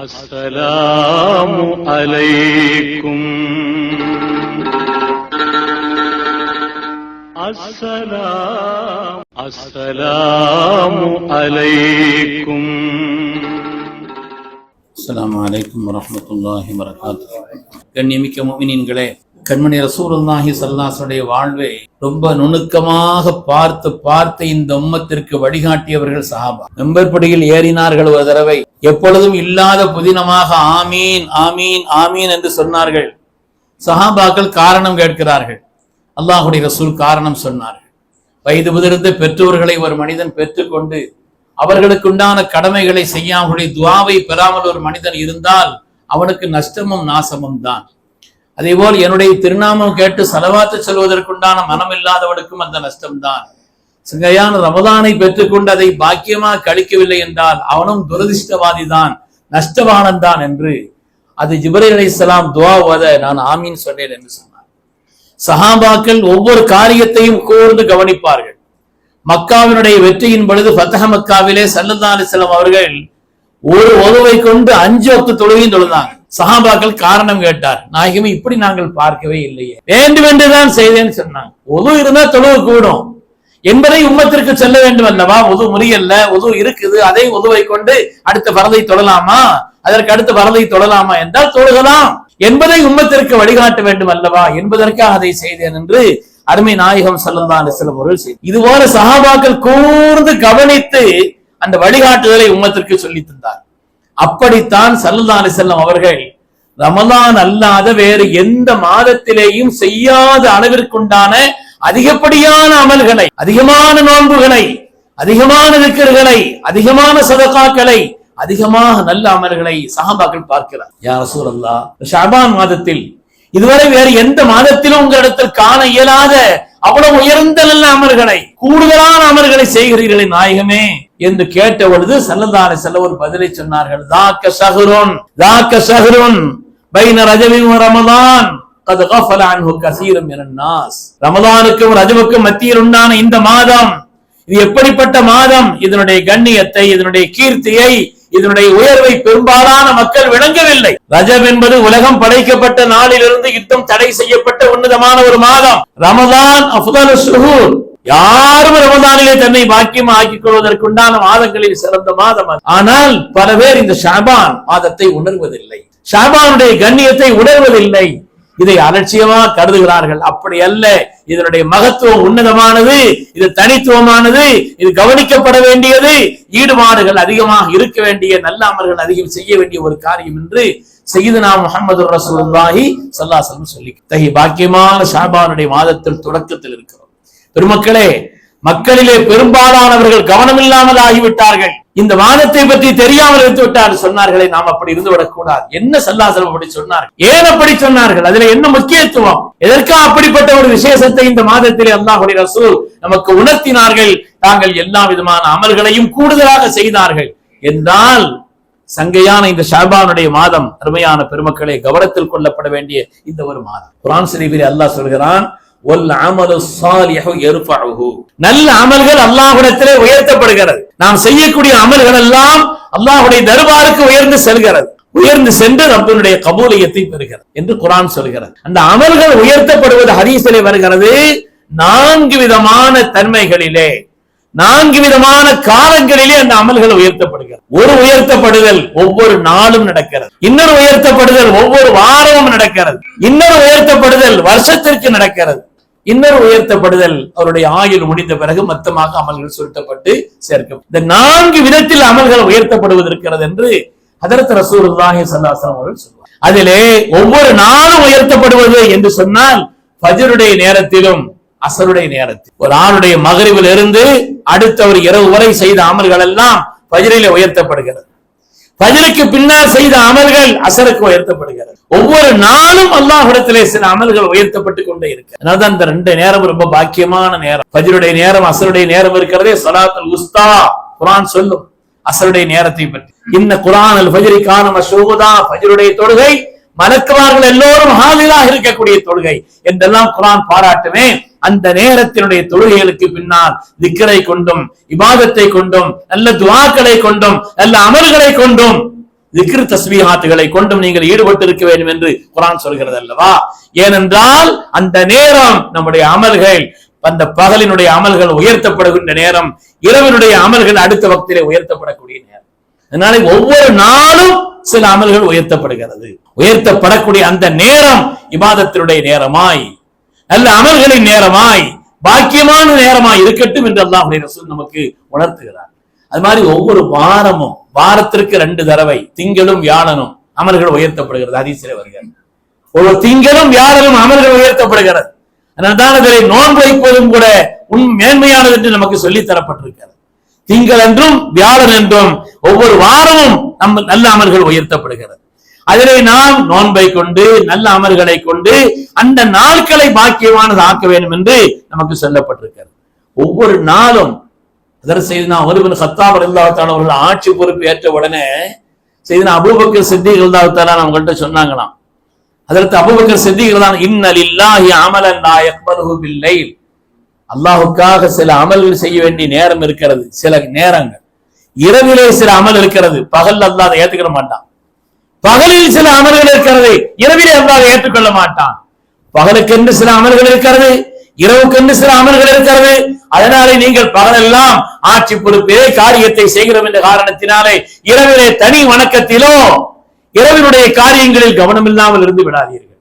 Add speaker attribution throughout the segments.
Speaker 1: അസ്സലാമു അലൈക്കും. അസ്സലാം അസ്സലാമു അലൈക്കും.
Speaker 2: അസ്സലാമു അലൈക്കും വറഹ്മത്തുള്ളാഹി വബറകാതുഹു. ഗണ്യമിക്ക മുഅ്മിനീങ്ങളെ கண்மணி ரசூருல்லாஹி சல்லாசனுடைய வாழ்வை ரொம்ப நுணுக்கமாக பார்த்து பார்த்து இந்த உம்மத்திற்கு வழிகாட்டியவர்கள் சஹாபா. மெம்பர்படியில் ஏறினார்கள் ஒரு தடவை. எப்பொழுதும் இல்லாத புதினமாக ஆமீன் ஆமீன் ஆமீன் என்று சொன்னார்கள். சஹாபாக்கள் காரணம் கேட்கிறார்கள். அல்லாஹுடைய ரசூல் காரணம் சொன்னார்கள். வயது முதிர்ந்த பெற்றோர்களை ஒரு மனிதன் பெற்றுக்கொண்டு அவர்களுக்குண்டான கடமைகளை செய்யாமலுடைய துவாவை பெறாமல் ஒரு மனிதன் இருந்தால் அவனுக்கு நஷ்டமும் நாசமும் தான் அதேபோல் என்னுடைய திருநாமம் கேட்டு செலவாத்து செல்வதற்குண்டான மனம் இல்லாதவனுக்கும் அந்த நஷ்டம்தான். சிங்கையான ரமதானை பெற்றுக்கொண்டு அதை பாக்கியமா கழிக்கவில்லை என்றால் அவனும் துரதிருஷ்டவாதி தான் நஷ்டவானன் தான் என்று. அது ஜிப்ரீல் அலைஹிஸ்ஸலாம் துவா ஓத நான் ஆமீன் சொன்னேன் என்று சொன்னார். சஹாபாக்கள் ஒவ்வொரு காரியத்தையும் கூர்ந்து கவனிப்பார்கள். மக்காவினுடைய வெற்றியின் பொழுது பத்தக மக்காவிலே சல்லல்லா அலிஸ்லாம் அவர்கள் ஒரு உதவை கொண்டு அஞ்சு ஒத்து தொழுகையும் தொழுதாங்க. சஹாபாக்கள் காரணம் கேட்டார். நாயகமே இப்படி நாங்கள் பார்க்கவே இல்லையே. வேண்டும் என்றுதான் செய்தேன்னு சொன்னாங்க. உது இருந்தா தொழுவு கூடும். என்பதை உம்மத்திற்கு செல்ல வேண்டும் அல்லவா? உது முறியல்ல. உது இருக்குது. அதை உதுவை கொண்டு அடுத்த பரதை தொழலாமா? அதற்கு அடுத்த பரதை தொழலாமா என்றால் தொழுகலாம். என்பதை உம்மத்திற்கு வழிகாட்ட வேண்டும் அல்லவா? என்பதற்காக அதை செய்தேன் என்று அருமை நாயகம் சல்லல்லா அலிஸ்லம் அவர்கள் செய்தார். இதுபோல சஹாபாக்கள் கூர்ந்து கவனித்து அந்த வழிகாட்டுதலை உம்மத்திற்கு சொல்லி தந்தார். அப்படித்தான் சல்லல்லா அலிசல்லம் அவர்கள் ரமலான் அல்லாத வேறு எந்த மாதத்திலேயும் செய்யாத அளவிற்குண்டான அதிகப்படியான அமல்களை அதிகமான நோன்புகளை அதிகமான விக்கர்களை அதிகமான சதகாக்களை அதிகமாக நல்ல அமல்களை சஹாபாக்கள் பார்க்கிறார். யார் சூழல்லா ஷாபான் மாதத்தில் இதுவரை வேறு எந்த மாதத்திலும் உங்களிடத்தில் காண இயலாத அவ்வளவு உயர்ந்த நல்ல அமல்களை கூடுதலான அமல்களை செய்கிறீர்களே நாயகமே. என்று கேட்ட பொழுது சல்லதானை செல்ல ஒரு பதிலை சொன்னார்கள் பைன ரஜவின் ரமதான் கது கஃபல அன்ஹு ரமதானுக்கும் ரஜவுக்கும் மத்தியில் உண்டான இந்த மாதம் இது எப்படிப்பட்ட மாதம்? இதனுடைய கண்ணியத்தை இதனுடைய கீர்த்தியை இதனுடைய உயர்வை பெரும்பாலான மக்கள் விளங்கவில்லை. ரஜம் என்பது உலகம் படைக்கப்பட்ட நாளிலிருந்து யுத்தம் தடை செய்யப்பட்ட உன்னதமான ஒரு மாதம். ரமதான் அஃதல் யாரும் ரமதானிலே தன்னை பாக்கியம் ஆக்கிக் கொள்வதற்குண்டான மாதங்களில் சிறந்த மாதம் ஆனால் பல பேர் இந்த ஷாபான் மாதத்தை உணர்வதில்லை. ஷாபானுடைய கண்ணியத்தை உணர்வதில்லை. இதை அலட்சியமா கருதுகிறார்கள். அப்படி அல்ல. இதனுடைய மகத்துவம் உன்னதமானது. இது தனித்துவமானது. இது கவனிக்கப்பட வேண்டியது. ஈடுபாடுகள் அதிகமாக இருக்க வேண்டிய நல்ல அமர்கள் அதிகம் செய்ய வேண்டிய ஒரு காரியம் என்று செய்யுதுனா முகமது ரசூலுல்லாஹி சொல்லி தகி பாக்கியமான ஷாபானுடைய மாதத்தில் தொடக்கத்தில் இருக்கிறோம். பெருமக்களே மக்களிலே பெரும்பாலானவர்கள் கவனமில்லாமல் ஆகிவிட்டார்கள் இந்த வானத்தை பற்றி தெரியாமல் இருந்து விட்டார் சொன்னார்களே நாம் அப்படி இருந்து விடக்கூடாது. என்ன சல்லாசலம் அப்படி சொன்னார்கள்? ஏன் அப்படி சொன்னார்கள்? அதுல என்ன முக்கியத்துவம்? எதற்கா அப்படிப்பட்ட ஒரு விசேஷத்தை இந்த மாதத்திலே அல்லாஹுடைய ரசூல் நமக்கு உணர்த்தினார்கள்? தாங்கள் எல்லா விதமான அமல்களையும் கூடுதலாக செய்தார்கள். என்றால் சங்கையான இந்த ஷாபானுடைய மாதம் அருமையான பெருமக்களை கவனத்தில் கொள்ளப்பட வேண்டிய இந்த ஒரு மாதம். குரான் ஷரீஃபில் அல்லாஹ் சொல்கிறான் நல்ல அமல்கள் அல்லாஹுடத்திலே உயர்த்தப்படுகிறது. நாம் செய்யக்கூடிய அமல்கள் எல்லாம் அல்லாஹுடைய தர்பாருக்கு உயர்ந்து செல்கிறது. உயர்ந்து சென்று ரப்பனுடைய கபூலியத்தை பெறுகிறது என்று குரான் சொல்கிறது. அந்த அமல்கள் உயர்த்தப்படுவது ஹரீசிலே வருகிறது. நான்கு விதமான தன்மைகளிலே நான்கு விதமான காலங்களிலே அந்த அமல்கள் உயர்த்தப்படுகிறது. ஒரு உயர்த்தப்படுதல் ஒவ்வொரு நாளும் நடக்கிறது. இன்னொரு உயர்த்தப்படுதல் ஒவ்வொரு வாரமும் நடக்கிறது. இன்னொரு உயர்த்தப்படுதல் வருஷத்திற்கு நடக்கிறது. இன்னொரு உயர்த்தப்படுதல் அவருடைய ஆயுள் முடிந்த பிறகு மொத்தமாக அமல்கள் சுருட்டப்பட்டு சேர்க்கும் இந்த நான்கு விதத்தில் அமல்கள் உயர்த்தப்படுவதற்கிறது என்று ஹதரத் ரசூலுல்லாஹி ஸல்லல்லாஹு அவர்கள் சொல்வார். அதிலே ஒவ்வொரு நாளும் உயர்த்தப்படுவது என்று சொன்னால் பஜருடைய நேரத்திலும் அசருடைய நேரத்தில் ஒரு ஆணுடைய மகரிவில் இருந்து அடுத்த ஒரு இரவு வரை செய்த அமல்கள் எல்லாம் ஃபஜ்ரிலே உயர்த்தப்படுகிறது. பதிலுக்கு பின்னால் செய்த அமல்கள் அசருக்கு உயர்த்தப்படுகிறது. ஒவ்வொரு நாளும் அல்லாஹிடத்திலே சில அமல்கள் உயர்த்தப்பட்டு கொண்டே இருக்கு. அதனால இந்த ரெண்டு நேரம் ரொம்ப பாக்கியமான நேரம். ஃபஜ்ருடைய நேரம் அசருடைய நேரம் இருக்கிறதே சலாத்துல் உஸ்தா. குரான் சொல்லும். அசருடைய நேரத்தை பற்றி. இந்த குரான் அல் ஃபஜ்ரி கான அசோகுதா ஃபஜ்ருடைய தொழுகை. மறக்கிறார்கள் எல்லோரும் ஹாலிலாக இருக்கக்கூடிய தொழுகை. என்றெல்லாம் குரான் பாராட்டுமே அந்த நேரத்தினுடைய தொழுகைகளுக்கு பின்னால் திக்கரை கொண்டும் இபாதத்தை கொண்டும் நல்ல துவாக்களை கொண்டும் நல்ல அமல்களை கொண்டும் திக்ரு தஸ்பீஹாத்துகளை கொண்டும் நீங்கள் ஈடுபட்டு இருக்க வேண்டும் என்று குரான் சொல்கிறது அல்லவா? ஏனென்றால் அந்த நேரம் நம்முடைய அமல்கள் அந்த பகலினுடைய அமல்கள் உயர்த்தப்படுகின்ற நேரம் இரவினுடைய அமல்கள் அடுத்த வக்திலே உயர்த்தப்படக்கூடிய நேரம். அதனால ஒவ்வொரு நாளும் சில அமல்கள் உயர்த்தப்படுகிறது. உயர்த்தப்படக்கூடிய அந்த நேரம் இபாதத்தினுடைய நேரமாய். நல்ல அமல்களின் நேரமாய் பாக்கியமான நேரமாய் இருக்கட்டும் என்று அல்லாஹுடைய ரசூல் நமக்கு உணர்த்துகிறார். அது மாதிரி ஒவ்வொரு வாரமும் வாரத்திற்கு ரெண்டு தடவை திங்களும் வியாழனும் அமல்கள் உயர்த்தப்படுகிறது. அதிசய வருகிறது. ஒரு திங்களும் வியாழனும் அமல்கள் உயர்த்தப்படுகிறது. அதனால்தான் இதில் நோன்பு வைப்பதும் கூட உன் மேன்மையானது என்று நமக்கு சொல்லித் தரப்பட்டிருக்கிறது. திங்கள் என்றும் வியாழன் என்றும் ஒவ்வொரு வாரமும் நம்ம நல்ல அமல்கள் உயர்த்தப்படுகிறது. அதிலே நாம் நோன்பை கொண்டு நல்ல அமர்களை கொண்டு அந்த நாட்களை பாக்கியமானது ஆக்க வேண்டும் என்று நமக்கு சொல்லப்பட்டிருக்கிறது. ஒவ்வொரு நாளும் அதற்கு செய்தினா ஒருவன் சத்தாப் இருந்தாத்தான அவர்கள் ஆட்சி பொறுப்பு ஏற்ற உடனே செய்தினா அபூபக்கர் சித்திக் இருந்தாத்தான அவங்கள்ட்ட சொன்னாங்களாம். அதற்கு அபூபக்கர் சித்திக் தான் இன்னல் இல்லாஹி அமலன் லா யக்பலுஹு பில்லைல். அல்லாஹுக்காக சில அமல்கள் செய்ய வேண்டிய நேரம் இருக்கிறது சில நேரங்கள். இரவிலே சில அமல் இருக்கிறது பகல் அல்லாத அதை ஏத்துக்கிற மாட்டான். பகலில் சில அமல்கள் இருக்கிறது. இரவிலே அல்லாஹ் ஏற்றுக்கொள்ள மாட்டான். பகலுக்கென்று சில அமல்கள் இருக்கிறது. இரவுக்கென்று சில அமல்கள் இருக்கிறது. அதனாலே நீங்கள் பகலெல்லாம் ஆட்சி பொறுப்பே காரியத்தை செய்கிறோம் என்ற காரணத்தினாலே இரவிலே தனி வணக்கத்திலோ இரவினுடைய காரியங்களில் கவனம் இல்லாமல் இருந்து விடாதீர்கள்.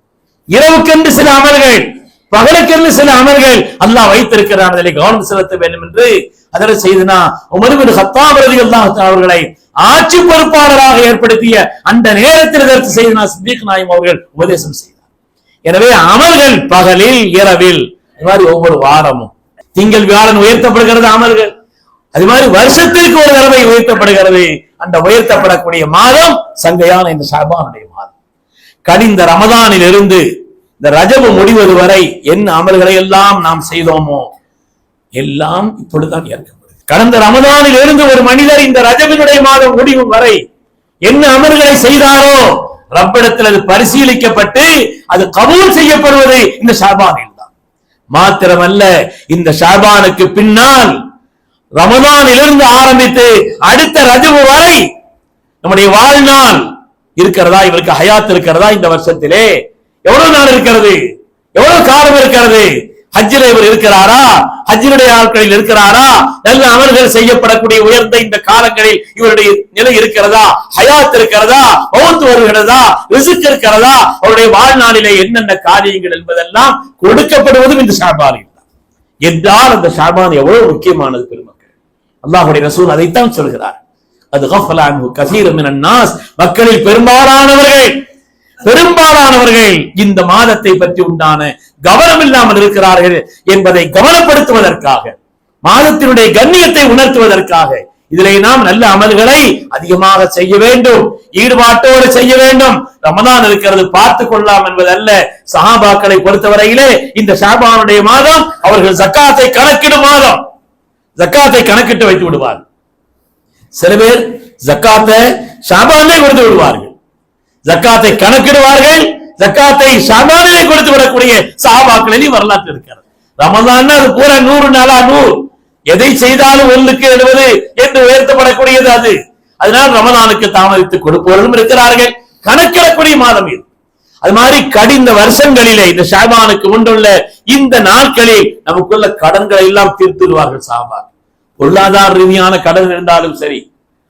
Speaker 2: இரவுக்கென்று சில அமல்கள் பகலுக்கென்று சில அமல்கள் அல்லாஹ் வைத்திருக்கிறான். அதில் கவனம் செலுத்த வேண்டும் என்று அதில் செய்தனா உமருவின் ஹத்தாபரதி அல்லாஹ் அவர்களை ஆட்சி பொறுப்பாளராக ஏற்படுத்திய அந்த நேரத்தில் இதற்கு செய்தனா சித்திக் நாயம் அவர்கள் உபதேசம் செய்தார். எனவே அமல்கள் பகலில் இரவில். இது மாதிரி ஒவ்வொரு வாரமும். திங்கள் வியாழன் உயர்த்தப்படுகிறது அமல்கள். அது மாதிரி வருஷத்திற்கு ஒரு தடவை உயர்த்தப்படுகிறது. அந்த உயர்த்தப்படக்கூடிய மாதம் சங்கையான இந்த ஷாபானுடைய மாதம். கனிந்த ரமதானில் இருந்து இந்த ரஜபு முடிவது வரை என்ன அமல்களை எல்லாம் நாம் செய்தோமோ? எல்லாம் இப்பொழுதுதான் ஏற்கப்படுது கடந்த ரமதானில் இருந்து ஒரு மனிதர் இந்த ரஜபினுடைய மாதம் முடிவும் வரை என்ன அமல்களை செய்தாரோ ரப்பிடத்தில் அது பரிசீலிக்கப்பட்டு அது கபூல் செய்யப்படுவது இந்த ஷாபானில் தான். மாத்திரமல்ல இந்த ஷாபானுக்கு பின்னால் ரமதானிலிருந்து ஆரம்பித்து அடுத்த ரஜபு வரை நம்முடைய வாழ்நாள் இருக்கிறதா இவருக்கு ஹயாத் இருக்கிறதா இந்த வருஷத்திலே? எவ்வளவு நாள் இருக்கிறது? எவ்வளவு காலம் இருக்கிறது? ஹஜ்ஜில் இவர் இருக்கிறாரா? ஹஜ்ஜினுடைய ஆட்களில் இருக்கிறாரா? நல்ல அமல்கள் செய்யப்படக்கூடிய உயர்ந்த இந்த காலங்களில் இவருடைய நிலை இருக்கிறதா? ஹயாத் இருக்கிறதா? மௌத்து வருகிறதா? ரிசுக் இருக்கிறதா? அவருடைய வாழ்நாளிலே என்னென்ன காரியங்கள் என்பதெல்லாம் கொடுக்கப்படுவதும் இந்த ஷாபானில் தான். என்றால் அந்த ஷாபான் எவ்வளவு முக்கியமானது பெருமக்கள். அல்லாஹுடைய ரசூல் அதைத்தான் சொல்கிறார். அது கஃபலான் கசீரம் நாஸ். மக்களில் பெரும்பாலானவர்கள் பெரும்பாலானவர்கள் இந்த மாதத்தை பற்றி உண்டான கவனம் இல்லாமல் இருக்கிறார்கள் என்பதை கவனப்படுத்துவதற்காக மாதத்தினுடைய கண்ணியத்தை உணர்த்துவதற்காக இதிலே நாம் நல்ல அமல்களை அதிகமாக செய்ய வேண்டும் ஈடுபாட்டோடு செய்ய வேண்டும். ரமதான் இருக்கிறது பார்த்து கொள்ளலாம் என்பதல்ல. சஹாபாக்களை பொறுத்தவரையிலே இந்த ஷாபானுடைய மாதம் அவர்கள் ஜக்காத்தை கணக்கிடும் மாதம். ஜக்காத்தை கணக்கிட்டு வைத்து விடுவார் சில பேர் ஜக்காத்தை ஷாபானே கொடுத்து விடுவார்கள். ஜக்காத்தை கணக்கிடுவார்கள். ஜக்காத்தை ஷாபானிலே கொடுத்து விடக்கூடிய சஹாபாக்களில் வரலாற்று இருக்கிறது ரமதான் அது பூரா நூறு நாளா நூறு. எதை செய்தாலும் ஒன்றுக்கு எழுபது என்று உயர்த்தப்படக்கூடியது அது. அதனால் ரமதானுக்கு தாமதித்து கொடுப்பவர்களும் இருக்கிறார்கள். கணக்கிடக்கூடிய மாதம் இது. அது மாதிரி கடிந்த வருஷங்களிலே இந்த ஷாபானுக்கு உண்டுள்ள இந்த நாட்களில் நமக்குள்ள கடன்களை எல்லாம் தீர்த்துடுவார்கள் சாபா பொருளாதார ரீதியான கடன் இருந்தாலும் சரி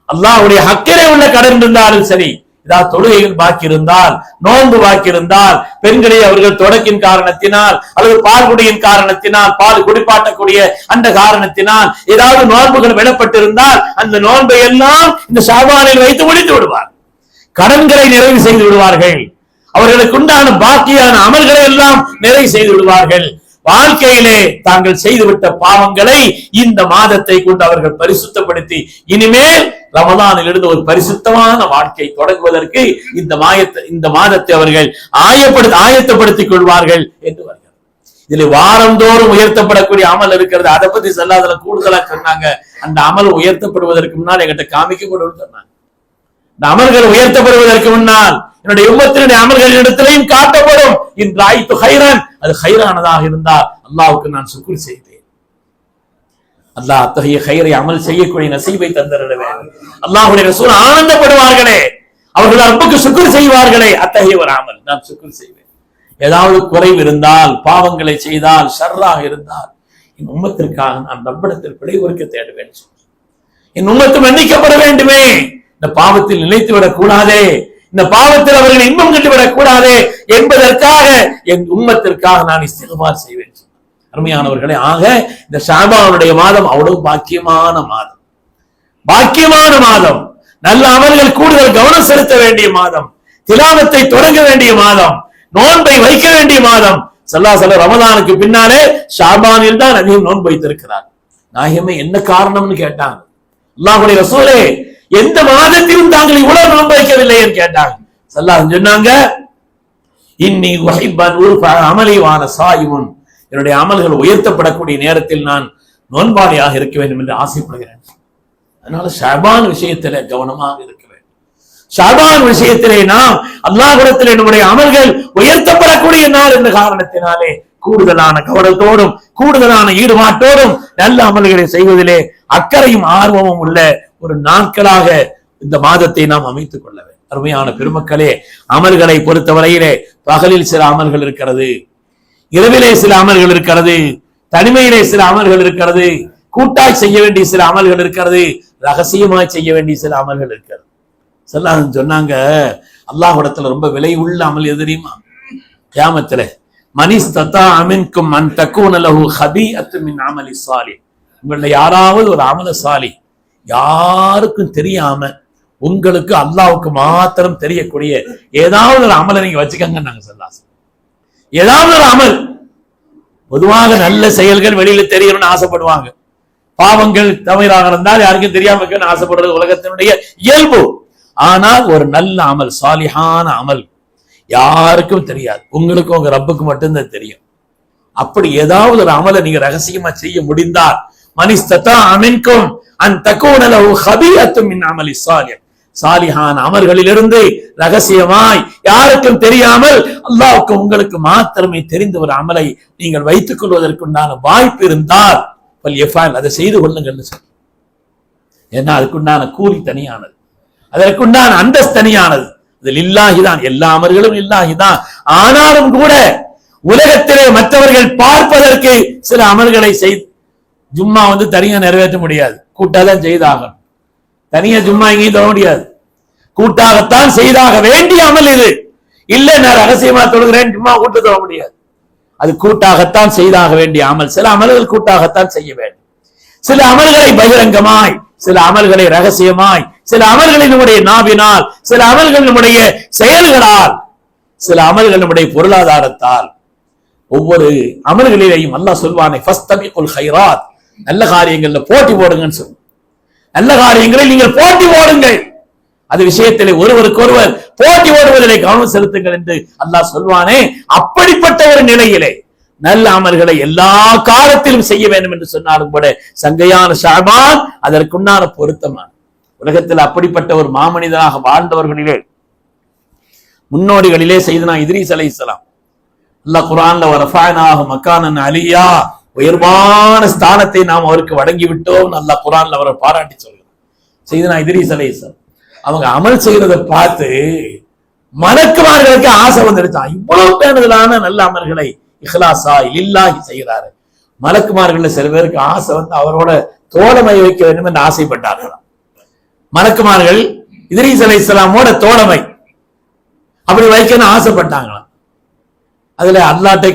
Speaker 2: அல்லாவுடைய ஹக்கரே உள்ள கடன் இருந்தாலும் சரி ஏதாவது தொழுகைகள் பாக்கி இருந்தால் நோன்பு பாக்கி இருந்தால் பெண்களை அவர்கள் தொடக்கின் காரணத்தினால் அல்லது பால் குடியின் காரணத்தினால் பால் குடிப்பாட்டக்கூடிய அந்த காரணத்தினால் ஏதாவது நோன்புகள் விடப்பட்டிருந்தால் அந்த நோன்பை எல்லாம் இந்த ஷாபானில் வைத்து முடித்து விடுவார். கடன்களை நிறைவு செய்து விடுவார்கள். அவர்களுக்கு உண்டான பாக்கியான அமல்களை எல்லாம் நிறைவு செய்து விடுவார்கள். வாழ்க்கையிலே தாங்கள் செய்துவிட்ட பாவங்களை இந்த மாதத்தை கொண்டு அவர்கள் பரிசுத்தப்படுத்தி இனிமேல் ரமதானில் இருந்து ஒரு பரிசுத்தமான வாழ்க்கை தொடங்குவதற்கு இந்த மாயத்தை இந்த மாதத்தை அவர்கள் ஆயப்படுத்த ஆயத்தப்படுத்திக் கொள்வார்கள் என்று வருகிறது. இதுல வாரந்தோறும் உயர்த்தப்படக்கூடிய அமல் இருக்கிறது. அதை பத்தி செல்லாதல கூடுதலா சொன்னாங்க. அந்த அமல் உயர்த்தப்படுவதற்கு முன்னால் எங்கிட்ட காமிக்க கூட சொன்னாங்க. இந்த அமல்கள் உயர்த்தப்படுவதற்கு முன்னால் என்னுடைய உம்மத்தினுடைய அமல்கள் இடத்திலையும் காட்டப்படும். இன்று ஆய்த்து ஹைரான். அது ஹைரானதாக இருந்தால் அல்லாவுக்கு நான் சுக்குர் செய்தேன். அல்லாஹ் அத்தகைய கயிறை அமல் செய்யக்கூடிய நசீபை தந்திருவேன் அல்லாஹுடைய ரசூல் ஆனந்தப்படுவார்களே. அவர்கள் ரப்புக்கு சுக்குர் செய்வார்களே. அத்தகைய ஒரு அமல் நான் சுக்குர் செய்வேன். ஏதாவது குறைவு இருந்தால் பாவங்களை செய்தால் ஷர்ராக இருந்தால் என் உம்மத்திற்காக நான் ரப்பிடத்தில் பிழை ஒருக்க தேடுவேன். என் உம்மத்து மன்னிக்கப்பட வேண்டுமே. இந்த பாவத்தில் நிலைத்து விடக் கூடாதே இந்த பாவத்தில் அவர்கள் இன்பம் கண்டுவிடக் கூடாதே என்பதற்காக என் உம்மத்திற்காக நான் இஸ்திகபார் செய்வேன். அருமையானவர்களே ஆக இந்த ஷாபானுடைய மாதம் அவ்வளவு பாக்கியமான மாதம். பாக்கியமான மாதம். நல்ல அமல்கள் கூடுதல் கவனம் செலுத்த வேண்டிய மாதம். திலாவத்தை தொடங்க வேண்டிய மாதம். நோன்பை வைக்க வேண்டிய மாதம். சல்லா சல்ல ரமதானுக்கு பின்னாலே ஷாபானில் தான் அதிகம் நோன்பு வைத்திருக்கிறார். நாயமே என்ன காரணம்னு கேட்டாங்க. அல்லாஹுடைய ரசூலே எந்த மாதத்திலும் தாங்கள் இவ்வளவு நோன்பு வைக்கவில்லை என்று கேட்டாங்க. சல்லா சொன்னாங்க இன்னி வஹிப்பன் ஒரு அமலிவான சாயுவன் என்னுடைய அமல்கள் உயர்த்தப்படக்கூடிய நேரத்தில் நான் நோன்பாளியாக இருக்க வேண்டும் என்று ஆசைப்படுகிறேன். அதனால ஷபான் விஷயத்திலே கவனமாக இருக்க வேண்டும். ஷபான் விஷயத்திலே நாம் அல்லாஹிடத்தில் நம்முடைய அமல்கள் உயர்த்தப்படக்கூடிய நாள் என்ற காரணத்தினாலே கூடுதலான கவனத்தோடும் கூடுதலான ஈடுபாட்டோடும் நல்ல அமல்களை செய்வதிலே அக்கறையும் ஆர்வமும் உள்ள ஒரு நாட்களாக இந்த மாதத்தை நாம் அமைத்துக் கொள்ள வேண்டும். அருமையான பெருமக்களே அமல்களை பொறுத்தவரையிலே பகலில் சில அமல்கள் இருக்கிறது. இரவிலே சில அமல்கள் இருக்கிறது தனிமையிலே சில அமல்கள் இருக்கிறது கூட்டாய் செய்ய வேண்டிய சில அமல்கள் இருக்கிறது ரகசியமாய் செய்ய வேண்டிய சில அமல்கள் இருக்கிறது. சொல்லாத சொன்னாங்க அல்லாஹிடத்துல ரொம்ப விலை உள்ள அமல் எது தெரியுமா? கியாமத்துல மனிஷ் தத்தா அமின்கும் அன் தக்கூன லஹு ஹபீஅத்து மின் அமலி சாலி. உங்கள யாராவது ஒரு அமல சாலி யாருக்கும் தெரியாம உங்களுக்கு அல்லாவுக்கு மாத்திரம் தெரியக்கூடிய ஏதாவது ஒரு அமலை நீங்க வச்சுக்கங்க நாங்க சொல்லாசம் ஏதாவது ஒரு அமல். பொதுவாக நல்ல செயல்கள் வெளியில தெரியணும்னு ஆசைப்படுவாங்க. பாவங்கள் தமிழாக இருந்தால் யாருக்கும் தெரியாம இருக்கணும்னு ஆசைப்படுறது உலகத்தினுடைய இயல்பு. ஆனால் ஒரு நல்ல அமல் சாலிஹான அமல் யாருக்கும் தெரியாது. உங்களுக்கும் உங்க ரப்புக்கு மட்டும்தான் தெரியும். அப்படி ஏதாவது ஒரு அமலை நீங்க ரகசியமா செய்ய முடிந்தால் மனிஸ்தத்தா அமின்கும் அன் தக்கூனலவு ஹபியத்தும் மின் அமலி சாலியம் சாலிஹான் அமர்களிலிருந்து ரகசியமாய் யாருக்கும் தெரியாமல் அல்லாவுக்கும் உங்களுக்கு மாத்திரமே தெரிந்த ஒரு அமலை நீங்கள் வைத்துக் கொள்வதற்குண்டான வாய்ப்பு இருந்தால் அதை செய்து கொள்ளுங்கள் சொல்லி ஏன்னா அதுக்குண்டான கூலி தனியானது. அதற்குண்டான அந்தஸ் தனியானது. இதில் இல்லாகிதான் எல்லா அமர்களும் இல்லாகிதான் ஆனாலும் கூட உலகத்திலே மற்றவர்கள் பார்ப்பதற்கு சில அமல்களை செய் ஜும்மா வந்து தனியா நிறைவேற்ற முடியாது. கூட்டாதான் செய்தாகணும். தனியா ஜும்மா எங்கேயும் தொட முடியாது. கூட்டாகத்தான் செய்தாக வேண்டிய அமல் இது. இல்ல நான் ரகசியமா தொழுகிறேன் சும்மா கூட்டு தொட முடியாது. அது கூட்டாகத்தான் செய்தாக வேண்டிய அமல். சில அமல்கள் கூட்டாகத்தான் செய்ய வேண்டும். சில அமல்களை பகிரங்கமாய் சில அமல்களை ரகசியமாய் சில அமல்களை நம்முடைய நாவினால் சில அமல்கள் நம்முடைய செயல்களால் சில அமல்கள் நம்முடைய பொருளாதாரத்தால். ஒவ்வொரு அமல்களிலேயும் அல்லாஹ் சொல்வானே நல்ல காரியங்கள்ல போட்டி போடுங்கன்னு சொல்லு நல்ல காரியங்களில் நீங்கள் போட்டி ஓடுங்கள் அது விஷயத்திலே ஒருவருக்கு ஒருவர் போட்டி ஓடுவதிலே கவனம் செலுத்துங்கள் என்று அல்லாஹ் சொல்வானே. அப்படிப்பட்ட ஒரு நிலையிலே நல்ல அமல்களை எல்லா காலத்திலும் செய்ய வேண்டும் என்று சொன்னாலும் கூட சங்கையான ஷாபான் அதற்குண்டான பொருத்தமான உலகத்தில் அப்படிப்பட்ட ஒரு மாமனிதனாக வாழ்ந்தவர்களிலே முன்னோடிகளிலே செய்தனா இத்ரீஸ் அலைஹிஸ்ஸலாம் அல்லாஹ் குர்ஆன்ல வரஃபானாஹு மக்கானன் அலியா உயர்வான ஸ்தானத்தை நாம் அவருக்கு வழங்கி விட்டோம் நல்லா குரான்ல அவரை பாராட்டி சொல்கிறோம் செய்தனா இத்ரீஸ் அலைஹிஸ்ஸலாம் அவங்க அமல் செய்யறதை பார்த்து மலக்குமார்களுக்கு ஆசை வந்துடுச்சான் இவ்வளவு பேணுதலான நல்ல அமல்களை இஹ்லாசா இல்லாஹி செய்கிறாரு. மலக்குமார்கள் சில பேருக்கு ஆசை வந்து அவரோட தோழமை வைக்க வேண்டும் என்று ஆசைப்பட்டார்களாம் மலக்குமார்கள் இதிரீஸ் அலை இஸ்லாமோட தோழமை. அப்படி வைக்கணும்னு ஆசைப்பட்டாங்களாம். அதுல அல்லாட்ட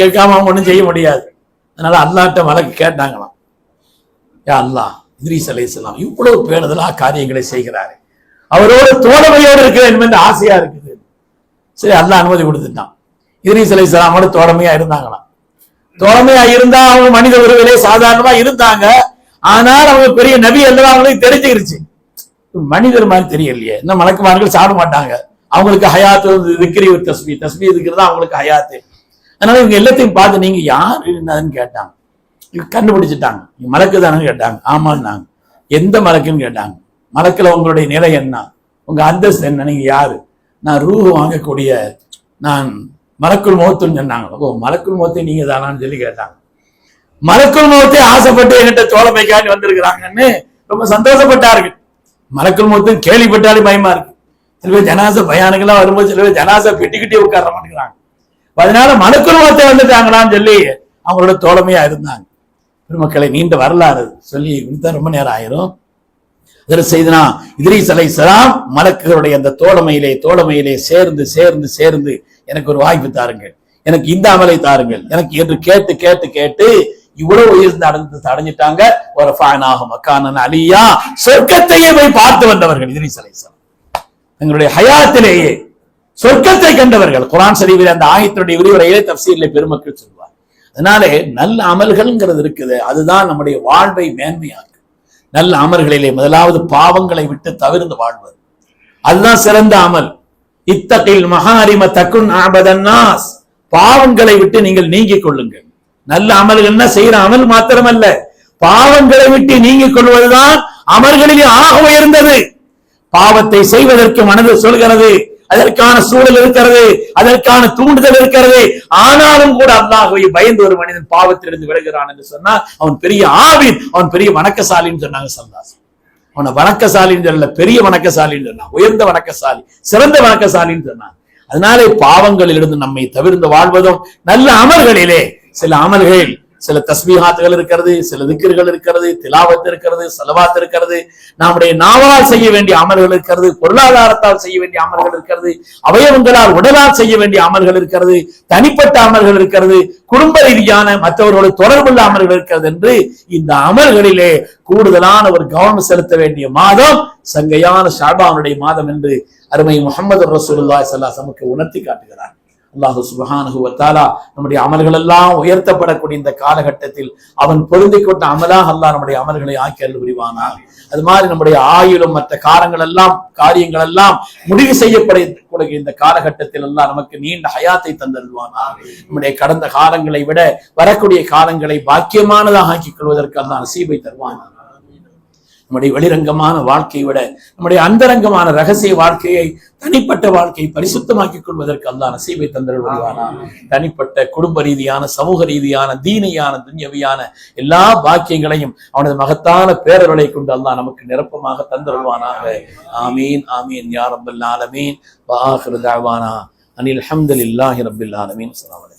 Speaker 2: கேட்காம அவங்க ஒன்றும் செய்ய முடியாது. அதனால அல்லாட்ட வழக்கு கேட்டாங்களாம். யா அல்லாஹ் இத்ரீஸ் அலை இவ்வளவு பேணுதலா காரியங்களை செய்கிறாரு. அவரோட தோழமையோடு இருக்க என்று ஆசையா இருக்குது. சரி அல்லாஹ் அனுமதி கொடுத்துட்டான். இத்ரீஸ் அலை இஸ்லாமோட தோழமையா இருந்தாங்களாம். தோழமையா இருந்தா அவங்க மனித உறவிலே சாதாரணமா இருந்தாங்க. ஆனால் அவங்க பெரிய நபி அல்லவா அவங்களுக்கு தெரிஞ்சுக்கிருச்சு. மனிதர் மாதிரி தெரியலையே. என்ன மலக்குமார்கள் சாப்பிட மாட்டாங்க. அவங்களுக்கு ஹயாத்து திக்ரி தஸ்மி தஸ்மி இருக்கிறது அவங்களுக்கு ஹயாத்து. அதனால இவங்க எல்லாத்தையும் பார்த்து நீங்க யார்? இருந்தான்னு கேட்டாங்க. இவங்க கண்டுபிடிச்சிட்டாங்க நீங்க மலக்கு தானே கேட்டாங்க. ஆமான்னாங்க. எந்த மலக்குன்னு கேட்டாங்க. மலக்கில் உங்களுடைய நிலை என்ன? உங்க அந்தஸ்து என்ன? நீங்க யாரு? நான் ரூஹு வாங்கக்கூடிய நான் மலக்குள் மோத்துன்னு சொன்னாங்க. ஓ மலக்குள் முகத்தை நீங்க தானான்னு சொல்லி கேட்டாங்க. மலக்குள் முகத்தை ஆசைப்பட்டு என்கிட்ட தோழமைக்காண்டி வந்திருக்கிறாங்கன்னு ரொம்ப சந்தோஷப்பட்டார்கள் மலக்குள் மோத்து கேள்விப்பட்டாலே பயமா இருக்கு. சில பேர் ஜனாச பயானுக்கெல்லாம் வரும்போது சில பேர் ஜனாசா பெட்டிக்கிட்டே உட்கார மாட்டேங்கிறாங்க. அதனால மனுக்குருவத்தை வந்துட்டாங்களான்னு சொல்லி அவங்களோட தோழமையா இருந்தாங்க. பெருமக்களை நீண்ட வரலாறு சொல்லி கொடுத்தா ரொம்ப நேரம் ஆயிரும். இதில் செய்தனா இத்ரீஸ் சலாம் மலக்குகளுடைய அந்த தோழமையிலே தோழமையிலே சேர்ந்து சேர்ந்து சேர்ந்து எனக்கு ஒரு வாய்ப்பு தாருங்கள். எனக்கு இந்த அமலை தாருங்கள். எனக்கு என்று கேட்டு கேட்டு கேட்டு இவ்வளவு உயர்ந்து அடைந்து அடைஞ்சிட்டாங்க ஒரு ஃபேனாக மக்கானன் அலியா. சொர்க்கத்தையே போய் பார்த்து வந்தவர்கள் இத்ரீஸ் சலாம் எங்களுடைய ஹயாத்திலேயே சொர்க்கத்தை கண்டவர்கள் குரான் சரிவில் அந்த ஆயத்தினுடைய விரிவுரையிலே தப்சீரிலே பெருமக்கள் சொல்வார். அதனாலே நல்ல அமல்கள்ங்கிறது இருக்குது. அதுதான் நம்முடைய வாழ்வை மேன்மையாக்கும். நல்ல அமல்களிலே முதலாவது பாவங்களை விட்டு தவிர்ந்து வாழ்வது. அதுதான் சிறந்த அமல். இத்தகையில் மகாரிம தக்குன் ஆபதன்னாஸ் பாவங்களை விட்டு நீங்கள் நீங்கிக் கொள்ளுங்கள். நல்ல அமல்கள்னா செய்யற அமல் மாத்திரமல்ல. பாவங்களை விட்டு நீங்கிக் கொள்வதுதான் அமல்களிலே ஆக உயர்ந்தது. பாவத்தை செய்வதற்கு மனது சொல்கிறது அதற்கான சூழல் இருக்கிறது அதற்கான தூண்டுதல் இருக்கிறது. ஆனாலும் கூட அல்லாஹுவை பயந்து ஒரு மனிதன் பாவத்திலிருந்து விலகிறான் என்று சொன்னால் அவன் பெரிய ஆவின் அவன் பெரிய வணக்கசாலின்னு சொன்னாங்க சந்தாஸ். அவனை வணக்கசாலின்னு சொல்லல பெரிய வணக்கசாலின்னு சொன்னான் உயர்ந்த வணக்கசாலி சிறந்த வணக்கசாலின்னு சொன்னான். அதனாலே பாவங்களிலிருந்து நம்மை தவிர்ந்து வாழ்வதும் நல்ல அமல்களிலே சில அமல்கள் சில தஸ்மீகாத்துகள் இருக்கிறது சில திக்கர்கள் இருக்கிறது திலாவத்து இருக்கிறது செலவாத்து இருக்கிறது. நம்முடைய நாவலால் செய்ய வேண்டிய அமல்கள் இருக்கிறது பொருளாதாரத்தால் செய்ய வேண்டிய அமல்கள் இருக்கிறது அவயவங்களால் உடலால் செய்ய வேண்டிய அமல்கள் இருக்கிறது தனிப்பட்ட அமல்கள் இருக்கிறது குடும்ப ரீதியான மற்றவர்களோடு தொடர்புள்ள அமல்கள் இருக்கிறது என்று இந்த அமல்களிலே கூடுதலான ஒரு கவனம் செலுத்த வேண்டிய மாதம் சங்கையான ஷாபானுடைய மாதம் என்று அருமை முகமது ரசூல்லா சல்லாசமுக்கு உணர்த்தி காட்டுகிறார். அல்லாஹு சுபஹானஹு வத்தாலா நம்முடைய அமல்கள் எல்லாம் உயர்த்தப்படக்கூடிய இந்த காலகட்டத்தில் அவன் பொருந்தி கொண்ட அமலாக அல்லாஹ் நம்முடைய அமல்களை ஆக்கி அருள் புரிவானார் அது மாதிரி நம்முடைய ஆயுளும் மற்ற காரங்கள் எல்லாம் காரியங்கள் எல்லாம் முடிவு செய்யப்படக்கூடிய இந்த காலகட்டத்தில் எல்லாம் நமக்கு நீண்ட ஹயாத்தை தந்தருவானார் நம்முடைய கடந்த காலங்களை விட வரக்கூடிய காலங்களை பாக்கியமானதாக ஆக்கிக் கொள்வதற்கு அல்லாஹ் நசீபை தருவானார் நம்முடைய வெளிரங்கமான வாழ்க்கையை விட நம்முடைய அந்தரங்கமான ரகசிய வாழ்க்கையை தனிப்பட்ட வாழ்க்கையை பரிசுத்தமாக்கிக் கொள்வதற்கு அல்லா நசீபை தந்தருள்வானா. தனிப்பட்ட குடும்ப ரீதியான சமூக ரீதியான தீனியான துன்யவியான எல்லா பாக்கியங்களையும் அவனது மகத்தான பேரர்களை கொண்டு அல்லா நமக்கு நிரப்பமாக தந்தருள்வானாக. ஆமீன் ஆமீன். யா ரப்பல் ஆலமீன். வ ஆகிரு அனில் ஹம்துலில்லாஹி ரப்பில் ஆலமீன். அஸ்ஸலாமு